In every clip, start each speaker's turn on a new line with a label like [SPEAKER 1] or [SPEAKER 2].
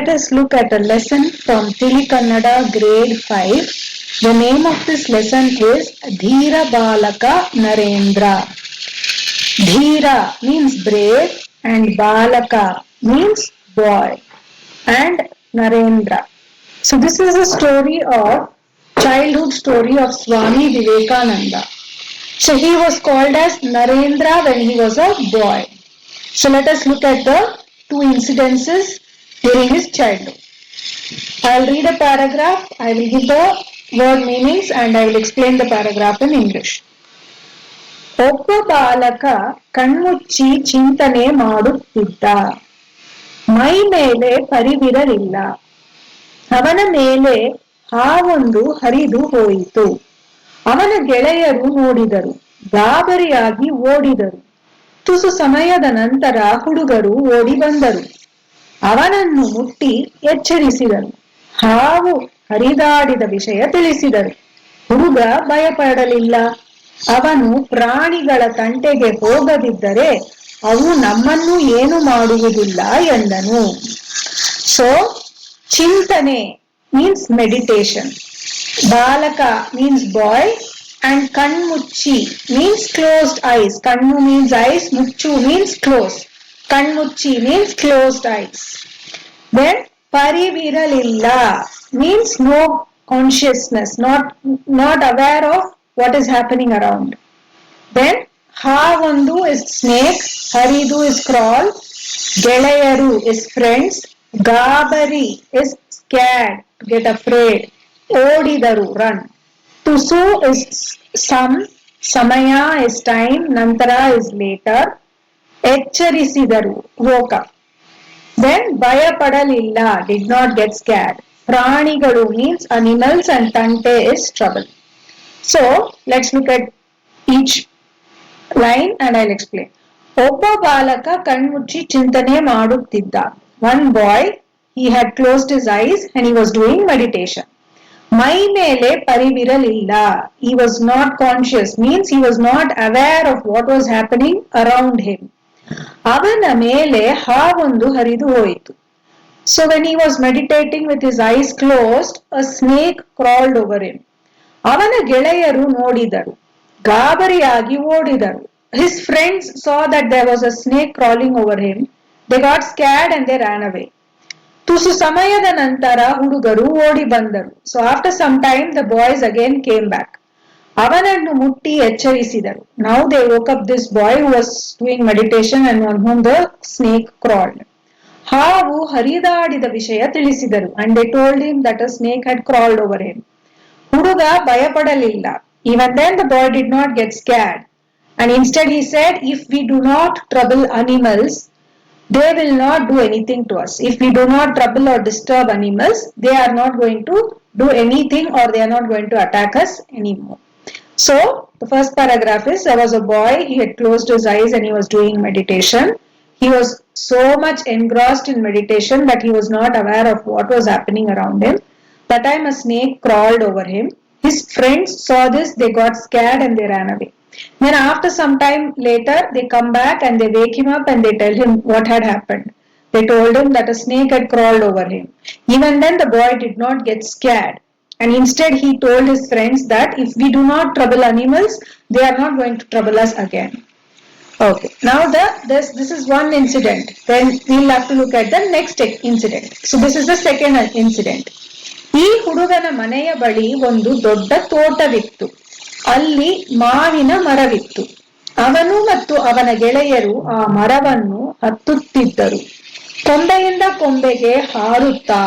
[SPEAKER 1] let us look at a lesson from Tili Kannada grade 5. The name of this lesson is Dhira Balaka Narendra. Dhira means brave and Balaka means boy and Narendra. So this is a story of childhood story of Swami Vivekananda. So he was called as Narendra when he was a boy. So let us look at the two incidences during his childhood. I'll read a paragraph, I will give the word meanings and I will explain the paragraph in English. ಒಬ್ಬ ಬಾಲಕ ಕಣ್ಮುಚ್ಚಿ ಚಿಂತನೆ ಮಾಡುತ್ತಿದ್ದ ಮೈ ಮೇಲೆ ಪರಿವಿರಲಿಲ್ಲ ಅವನ ಮೇಲೆ ಹಾವೊಂದು ಹರಿದು ಹೋಯಿತು ಅವನ ಗೆಳೆಯರು ನೋಡಿದರು ಗಾಬರಿಯಾಗಿ ಓಡಿದರು ತುಸು ಸಮಯದ ನಂತರ ಹುಡುಗರು ಓಡಿ ಬಂದರು ಅವನನ್ನು ಮುಟ್ಟಿ ಎಚ್ಚರಿಸಿದರು ಹಾವು ಹರಿದಾಡಿದ ವಿಷಯ ತಿಳಿಸಿದರು. ಹುಡುಗ ಭಯಪಡಲಿಲ್ಲ. ಅವನು ಪ್ರಾಣಿಗಳ ತಂಟೆಗೆ ಹೋಗದಿದ್ದರೆ ಅವು ನಮ್ಮನ್ನು ಏನು ಮಾಡುವುದಿಲ್ಲ ಎಂದನು. ಸೊ ಚಿಂತನೆ ಮೀನ್ಸ್ ಮೆಡಿಟೇಷನ್ ಬಾಲಕ ಮೀನ್ಸ್ ಬಾಯ್ ಅಂಡ್ ಕಣ್ಮುಚ್ಚಿ ಮೀನ್ಸ್ ಕ್ಲೋಸ್ಡ್ ಐಸ್ ಕಣ್ಣು ಮೀನ್ಸ್ ಐಸ್ ಮುಚ್ಚು means close. Kanmuchi means closed eyes. Then pariviralilla means no consciousness, not not aware of what is happening around. Then havandu is snake, haridu is crawl, gelayaru is friends, gabari is scared, get afraid, odidaru run. Tusu is some, Samaya is time, Nantara is later, Echharisidaru, woke up. Then Bayapadalilla did not get scared. Pranigalu means animals and Tante is trouble. So let's look at each line and I'll explain. ಒಬ್ಬ ಬಾಲಕ ಕಣ್ಮುಚ್ಚಿ ಚಿಂತನೆ ಮಾಡುತ್ತಿದ್ದ one boy he had closed his eyes and he was doing meditation. ಮೈ ಮೇಲೆ ಪರಿವಿರಲಿಲ್ಲ he was not conscious means he was not aware of what was happening around him ಅವನ ಮೇಲೆ ಹಾವೊಂದು ಹರಿದು ಹೋಯಿತು. So when he was meditating with his eyes closed a snake crawled over him. ಅವನ ಗೆಳೆಯರು ನೋಡಿದರು. ಗಾಬರಿಯಾಗಿ ಓಡಿದರು. His friends saw that there was a snake crawling over him. They got scared and they ran away. ತುಸು ಸಮಯದ ನಂತರ ಹುಡುಗರು ಓಡಿ ಬಂದರು. So after some time the boys again came back ಅವನನ್ನು ಮುಟ್ಟಿ ಎಚ್ಚರಿಸಿದರು now they woke up this boy was doing meditation and on him the snake crawled ಹಾವು ಹರಿದಾಡಿದ ವಿಷಯ ತಿಳಿಸಿದರು and they told him that a snake had crawled over him ಹುಡುಗ ಭಯಪಡಲಿಲ್ಲ even then the boy did not get scared and instead he said if we do not trouble animals they will not do anything to us. If we do not trouble or disturb animals, they are not going to do anything or they are not going to attack us anymore. So, the first paragraph is there was a boy, he had closed his eyes and he was doing meditation. He was so much engrossed in meditation that he was not aware of what was happening around him. That time a snake crawled over him. His friends saw this, they got scared and they ran away. Then after some time later, they come back and they wake him up and they tell him what had happened. They told him that a snake had crawled over him. Even then, the boy did not get scared. And instead, he told his friends that if we do not trouble animals, they are not going to trouble us again. Okay, now the this this is one incident. Then we'll have to look at the next incident. So this is the second incident. ಈ ಹುಡುಗನ ಮನೆಯ ಬಳಿ ಒಂದು ದೊಡ್ಡ ತೋಟವಿತ್ತು ಅಲ್ಲಿ ಮಾವಿನ ಮರವಿತ್ತು ಅವನು ಮತ್ತು ಅವನ ಗೆಳೆಯರು ಆ ಮರವನ್ನು ಹತ್ತುತ್ತಿದ್ದರು ಕೊಂಬೆಯಿಂದ ಕೊಂಬೆಗೆ ಹಾರುತ್ತಾ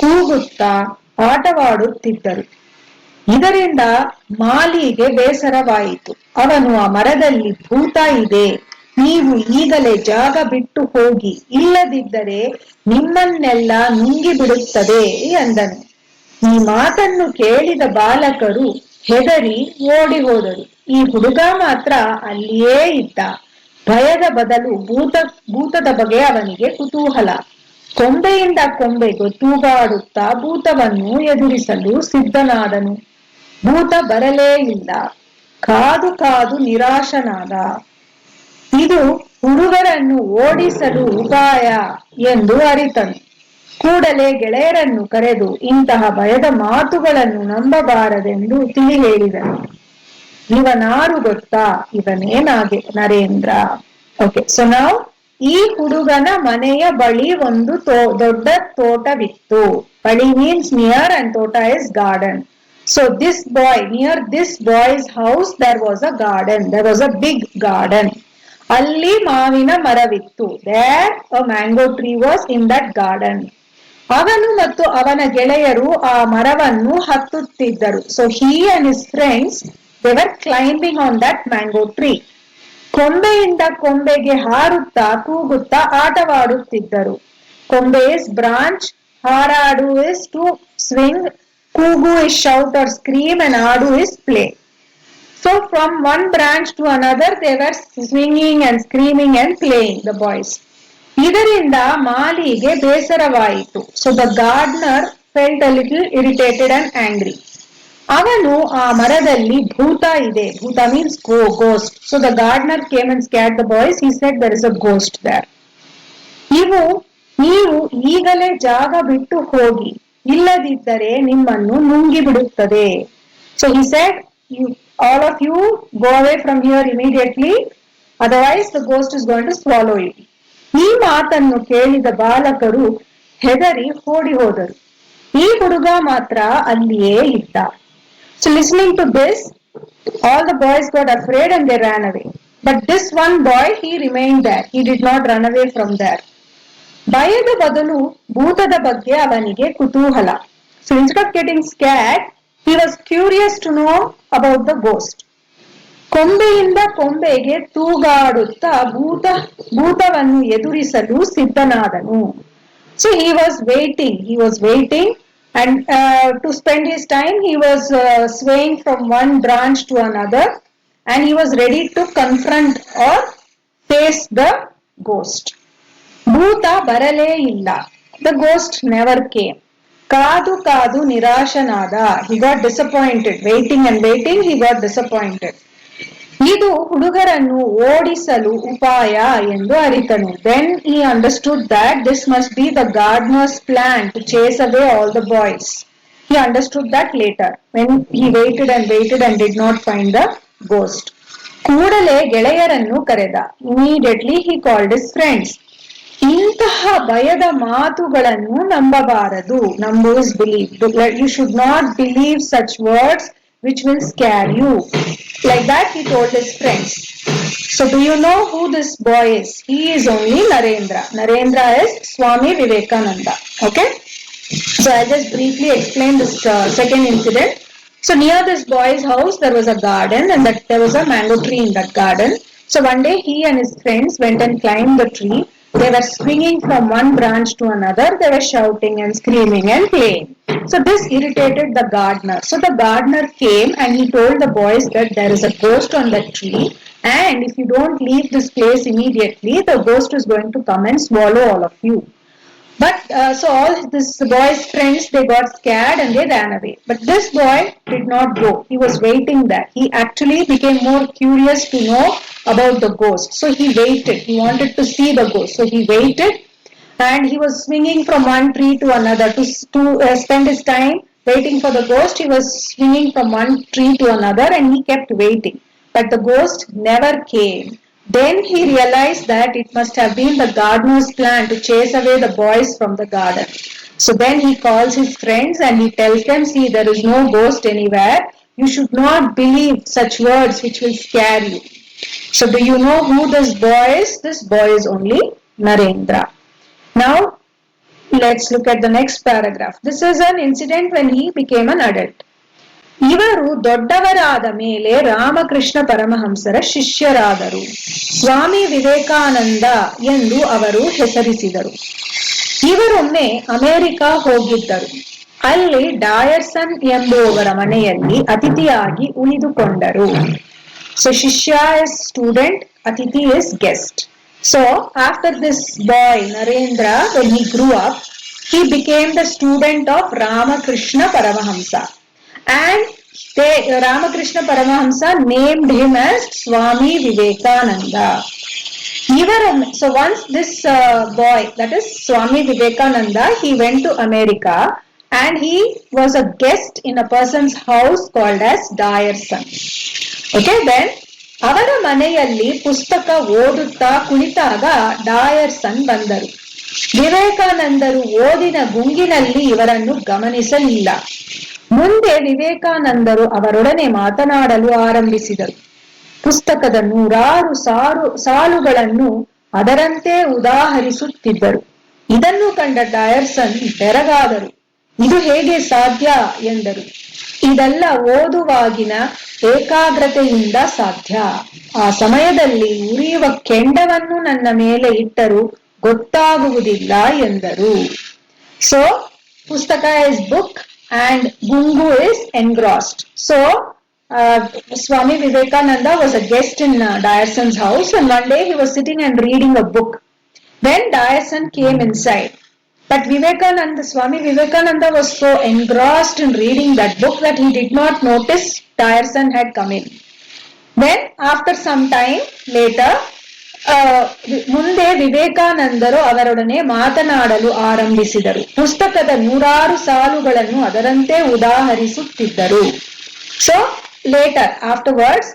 [SPEAKER 1] ಕೂಗುತ್ತಾ ಆಟವಾಡುತ್ತಿದ್ದರು. ಇದರಿಂದ ಮಾಲಿಗೆ ಬೇಸರವಾಯಿತು. ಅವನು, ಆ ಮರದಲ್ಲಿ ಭೂತ ಇದೆ. ನೀವು ಈಗಲೇ ಜಾಗ ಬಿಟ್ಟು ಹೋಗಿ. ಇಲ್ಲದಿದ್ದರೆ ನಿಮ್ಮನ್ನೆಲ್ಲ ನುಂಗಿ ಬಿಡುತ್ತದೆ ಎಂದನು ಈ ಮಾತನ್ನು ಕೇಳಿದ ಬಾಲಕರು ಹೆದರಿ ಓಡಿ ಹೋದರು. ಈ ಹುಡುಗ ಮಾತ್ರ ಅಲ್ಲಿಯೇ ಇದ್ದ. ಭಯದ ಬದಲು ಭೂತ, ಭೂತದ ಬಗ್ಗೆ ಅವನಿಗೆ ಕುತೂಹಲ. ಕೊಂಬೆಯಿಂದ ಕೊಂಬೆಗೆ ತೂಗಾಡುತ್ತಾ ಭೂತವನ್ನು ಎದುರಿಸಲು ಸಿದ್ಧನಾದನು. ಭೂತ ಬರಲೇ ಇಲ್ಲ. ಕಾದು ಕಾದು ನಿರಾಶನಾದ. ಇದು ಹುಡುಗರನ್ನು ಓಡಿಸಲು ಉಪಾಯ ಎಂದು ಅರಿತನು. ಕೂಡಲೇ ಗೆಳೆಯರನ್ನು ಕರೆದು ಇಂತಹ ಭಯದ ಮಾತುಗಳನ್ನು ನಂಬಬಾರದೆಂದು ತಿಳಿ ಹೇಳಿದನು ಇವನಾರು ಗೊತ್ತಾ? ಇವನೇನಾಗೆ? ನರೇಂದ್ರ. ಓಕೆ ಸೊ ನಾವು ಈ ಹುಡುಗನ ಮನೆಯ ಬಳಿ ಒಂದು ತೋ, ದೊಡ್ಡ ತೋಟವಿತ್ತು. ಬಳಿ ಮೀನ್ಸ್ ನಿಯರ್ ಅಂಡ್ ತೋಟ is garden so this boy near this boys house there was a garden there was a big garden ಅಲ್ಲಿ ಮಾವಿನ ಮರವಿತ್ತು. There a mango tree was in that garden ಅವನು ಮತ್ತು ಅವನ ಗೆಳೆಯರು ಆ ಮರವನ್ನು ಹತ್ತುತ್ತಿದ್ದರು. So he and his friends they were climbing on that mango tree ಕೊಂಬೆಯಿಂದ ಕೊಂಬೆಗೆ ಹಾರುತ್ತಾ ಕೂಗುತ್ತಾ ಆಟವಾಡುತ್ತಿದ್ದರು. ಕೊಂಬೆ ಇಸ್ ಬ್ರಾಂಚ್ ಹಾರಾಡು ಇಸ್ ಟು ಸ್ವಿಂಗ್ ಕೂಗು is shout or scream and ಆಡು is play so from one branch to another they were swinging and screaming and playing the boys ಇದರಿಂದ ಮಾಲಿಗೆ ಬೇಸರವಾಯಿತು. So the gardener felt a little irritated and angry ಅವನು ಆ ಮರದಲ್ಲಿ ಭೂತ ಇದೆ. ಭೂತ means go ghost so the gardener came and scared the boys he said there is a ghost there ಇವು, ನೀವು ಈಗಲೇ ಜಾಗ ಬಿಟ್ಟು ಹೋಗಿ. ಇಲ್ಲದಿದ್ದರೆ ನಿಮ್ಮನ್ನು ನುಂಗಿ ಬಿಡುತ್ತದೆ. So he said you all of you go away from here immediately otherwise the ghost is going to swallow it ಈ ಮಾತನ್ನು ಕೇಳಿದ ಬಾಲಕರು ಹೆದರಿ ಓಡಿ ಹೋದರು. ಈ ಹುಡುಗ ಮಾತ್ರ ಅಲ್ಲಿಯೇ ಇದ್ದ. so listening to this all the boys got afraid and they ran away but this one boy he remain there he did not run away from there ಭಯದ ಬದಲು ಭೂತದ ಬಗ್ಗೆ ಅವನಿಗೆ ಕುತೂಹಲ so instead of getting scared he was curious to know about the ghost ಕೊಂಬೆಯಿಂದ ಕೊಂಬೆಗೆ ತೂಗಾಡುತ್ತಾ ಭೂತ ಭೂತವನ್ನು ಎದುರಿಸಲು ಸಿದ್ಧನಾದನು so he was waiting he was waiting and uh, to spend his time, he was uh, swaying from one branch to another and he was ready to confront or face the ghost. Bhuta barale illa. The ghost never came. Kadu kadu nirashanada. He got disappointed. Waiting and waiting, he got disappointed. ಇದು ಹುಡುಗರನ್ನು ಓಡಿಸಲು ಉಪಾಯ ಎಂದು ಅರಿತನು. Then he understood that this must be the gardener's plan to chase away all the boys he understood that later when he waited and waited and did not find the ghost ಕೂಡಲೇ ಗೆಳೆಯರನ್ನು ಕರೆದ. Immediately he called is friends ಇಂತಹ ಭಯದ ಮಾತುಗಳನ್ನು ನಂಬಬಾರದು. ನಂಬೋಸ್ believe you should not believe such words which will scare you. Like that, he told his friends. So, do you know who this boy is? He is only Narendra. Narendra is Swami Vivekananda. Okay? So, I'll just briefly explain this uh, second incident. So, near this boy's house, there was a garden, and that there was a mango tree in that garden. So, one day he and his friends went and climbed the tree. They were swinging from one branch to another. They were shouting and screaming and playing. So this irritated the gardener. So the gardener came and he told the boys that there is a ghost on that tree and if you don't leave this place immediately, the ghost is going to come and swallow all of you. But uh, so all this boy's friends they got scared and they ran away. But this boy did not go. He was waiting there. He actually became more curious to know about the ghost. So he waited. He wanted to see the ghost. So he waited and he was swinging from one tree to another to, to uh, spend his time waiting for the ghost. He was swinging from one tree to another and he kept waiting. But the ghost never came. Then he realized that it must have been the gardener's plan to chase away the boys from the garden. So then he calls his friends and he tells them, see, there is no ghost anywhere. You should not believe such words which will scare you. So do you know who this boy is? This boy is only Narendra. Now, let's look at the next paragraph. This is an incident when he became an adult. ಇವರು ದೊಡ್ಡವರಾದ ಮೇಲೆ ರಾಮಕೃಷ್ಣ ಪರಮಹಂಸರ ಶಿಷ್ಯರಾದರು ಸ್ವಾಮಿ ವಿವೇಕಾನಂದ ಎಂದು ಅವರು ಹೆಸರಿಸಿದರು ಇವರೊಮ್ಮೆ America ಹೋಗಿದ್ದರು ಅಲ್ಲಿ ಡಾಯರ್ಸನ್ ಎಂಬುವವರ ಮನೆಯಲ್ಲಿ ಅತಿಥಿಯಾಗಿ ಉಳಿದುಕೊಂಡರು So Shishya is student, Atiti is guest. So after this boy Narendra, when he grew up, he became the student of Ramakrishna Paramahamsa. And they, Ramakrishna Paramahamsa named him as Swami Vivekananda. Even, so once this uh, boy, that is Swami Vivekananda, he went to America and he was a guest in a person's house called as Dyerson. Okay, then ಅವರ ಮನೆಯಲ್ಲಿ ಪುಸ್ತಕ ಓದುತ್ತಾ ಕುಳಿತಾಗ ಡಾಯರ್ಸನ್ ಬಂದರು. ವಿವೇಕಾನಂದರು ಓದಿನ ಗುಂಗಿನಲ್ಲಿ ಇವರನ್ನು ಗಮನಿಸಲಿಲ್ಲ. ಮುಂದೆ ವಿವೇಕಾನಂದರು ಅವರೊಡನೆ ಮಾತನಾಡಲು ಆರಂಭಿಸಿದರು. ಪುಸ್ತಕದ ನೂರಾರು ಸಾರು ಸಾಲುಗಳನ್ನು ಅದರಂತೆ ಉದಾಹರಿಸುತ್ತಿದ್ದರು. ಇದನ್ನು ಕಂಡ ಡಯರ್ಸನ್ ಬೆರಗಾದರು. ಇದು ಹೇಗೆ ಸಾಧ್ಯ ಎಂದರು. ಇದೆಲ್ಲ ಓದುವಾಗಿನ ಏಕಾಗ್ರತೆಯಿಂದ ಸಾಧ್ಯ. ಆ ಸಮಯದಲ್ಲಿ ಉರಿಯುವ ಕೆಂಡವನ್ನು ನನ್ನ ಮೇಲೆ ಇಟ್ಟರು ಗೊತ್ತಾಗುವುದಿಲ್ಲ ಎಂದರು. ಸೊ ಪುಸ್ತಕ is book and ಗುಂಗು is engrossed so Swami Vivekananda was a guest in Deussen's house and one day he was sitting and reading a book then Deussen came in side But Vivekananda, Swami Vivekananda was so engrossed in reading that book that he did not notice Tyerson had come in. Then after some time later, uh, ಮುಂದೆ ವಿವೇಕಾನಂದರು ಅವರೊಡನೆ ಮಾತನಾಡಲು ಆರಂಭಿಸಿದರು ಪುಸ್ತಕದ ನೂರಾರು ಸಾಲುಗಳನ್ನು ಅದರಂತೆ ಉದಾಹರಿಸುತ್ತಿದ್ದರು so later afterwards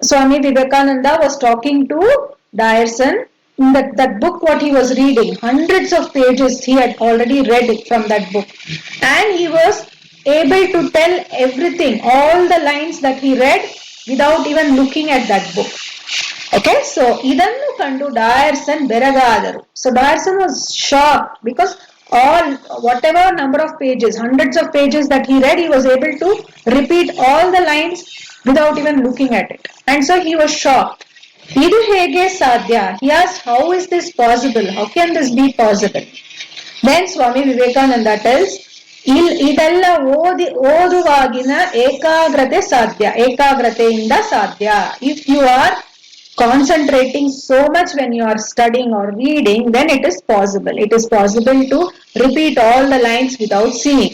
[SPEAKER 1] swami vivekananda was talking to dyerson in that, that book what he was reading hundreds of pages he had already read from that book. And he was able to tell everything all the lines that he read without even looking at that book. Okay so idannu kandu dyerson beragadaru. So dyerson was shocked because all whatever number of pages hundreds of pages that he read he was able to repeat all the lines without even looking at it. And so he was shocked. ಇದು ಹೇಗೆ ಸಾಧ್ಯ he asked how is this possible how can this be possible then swami vivekananda tells ಇಲ್ ಇದೆಲ್ಲ ಓದಿ ಓದುವಾಗಿನ ಏಕಾಗ್ರತೆ ಸಾಧ್ಯ ಏಕಾಗ್ರತೆಯಿಂದ ಸಾಧ್ಯ if you are concentrating so much when you are studying or reading, then it is possible. It is possible to repeat all the lines without seeing.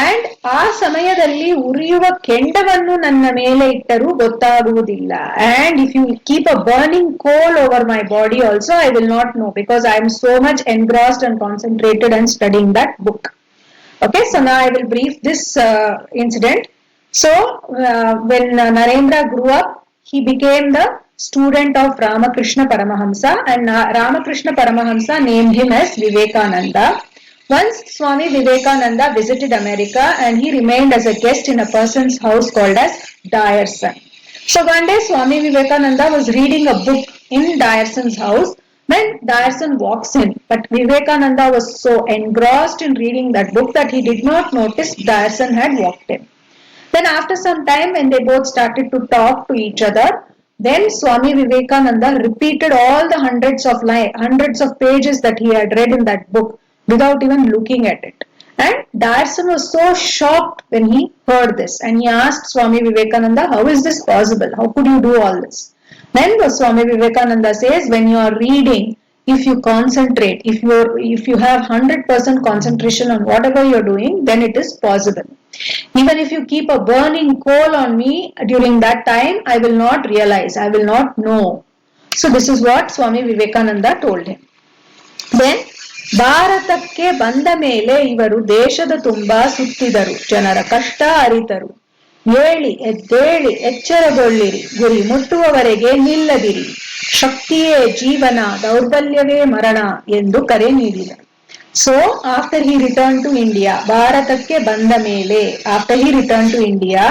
[SPEAKER 1] And ಆ ಸಮಯದಲ್ಲಿ ಉರಿಯುವ ಕೆಂಡವನ್ನು ನನ್ನ ಮೇಲೆ ಇಟ್ಟರೂ ಗೊತ್ತಾಗುವುದಿಲ್ಲ and if you keep a burning coal over my body also I will not know because I am so much engrossed and concentrated and studying that book Okay, so now I will brief this uh, incident. So, uh, when uh, Narendra grew up, he became the student of Ramakrishna Paramahamsa, and uh, Ramakrishna Paramahamsa named him as Vivekananda. Once Swami Vivekananda visited America and he remained as a guest in a person's house called as Dyerson. So one day Swami Vivekananda was reading a book in Dyerson's house when Dyerson walks in. But Vivekananda was so engrossed in reading that book that he did not notice Dyerson had walked in. Then after some time when they both started to talk to each other, then Swami Vivekananda repeated all the hundreds of line, hundreds of pages that he had read in that book without even looking at it. And Dyerson was so shocked when he heard this and he asked Swami Vivekananda, How is this possible? How could you do all this? Then the Swami Vivekananda says, When you are reading, if you concentrate, if you if you have 100% concentration on whatever you're doing, then it is possible. Even if you keep a burning coal on me during that time, I will not realize, I will not know. So this is what Swami Vivekananda told him. Then ಭಾರತಕ್ಕೆ ಬಂದ ಮೇಲೆ ಇವರು ದೇಶದ ತುಂಬಾ ಸುತ್ತಿದರು, ಜನರ ಕಷ್ಟ ಅರಿತರು. ಹೇಳಿ ಎದ್ದೇಳಿ, ಎಚ್ಚರಗೊಳ್ಳಿರಿ, ಗುರಿ ಮುಟ್ಟುವವರೆಗೆ ನಿಲ್ಲದಿರಿ. ಶಕ್ತಿಯೇ ಜೀವನ, ದೌರ್ಬಲ್ಯವೇ ಮರಣ ಎಂದು ಕರೆ ನೀಡಿದರು. So after he return to India ಭಾರತಕ್ಕೆ ಬಂದ ಮೇಲೆ after he return to India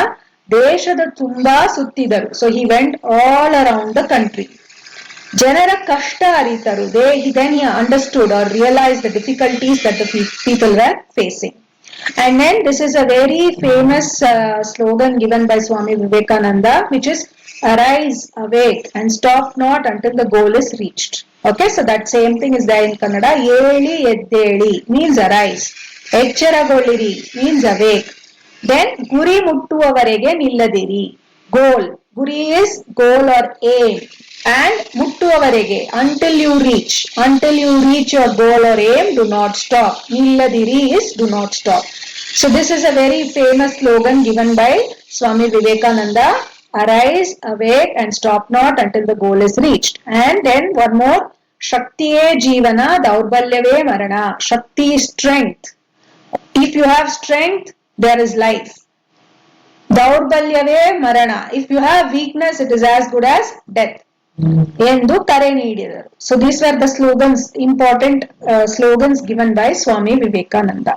[SPEAKER 1] ದೇಶದ ತುಂಬಾ ಸುತ್ತಿದರು. So he went all around the country ಜನರ ಕಷ್ಟ ಅರಿತರು they then he understood or realise the difficulties that the people And then this is a very famous uh, slogan given by Swami Vivekananda, which is arise, awake, and stop not until the goal is reached. Okay, so that same thing is there in Kannada. Yeli eddeli means arise. Echaragolliri means awake. Then guri muttuvavarege nilladiri. Goal. Guri is goal or aim. And muttuvavarege until you reach. Until you reach your goal or aim, do not stop. Nilladiri is do not stop. So this is a very famous slogan given by Swami Vivekananda arise, awake, and stop not until the goal is reached. And then one more, Shaktiye Jivana Daurbalyave Marana. Shakti is strength. If you have strength, there is life. ದೌರ್ಬಲ್ಯವೇ ಮರಣ if you have weakness it is as good as death ಎಂದು ಕರೆ ನೀಡಿದರು. So these were the slogans important slogans given by Swami Vivekananda.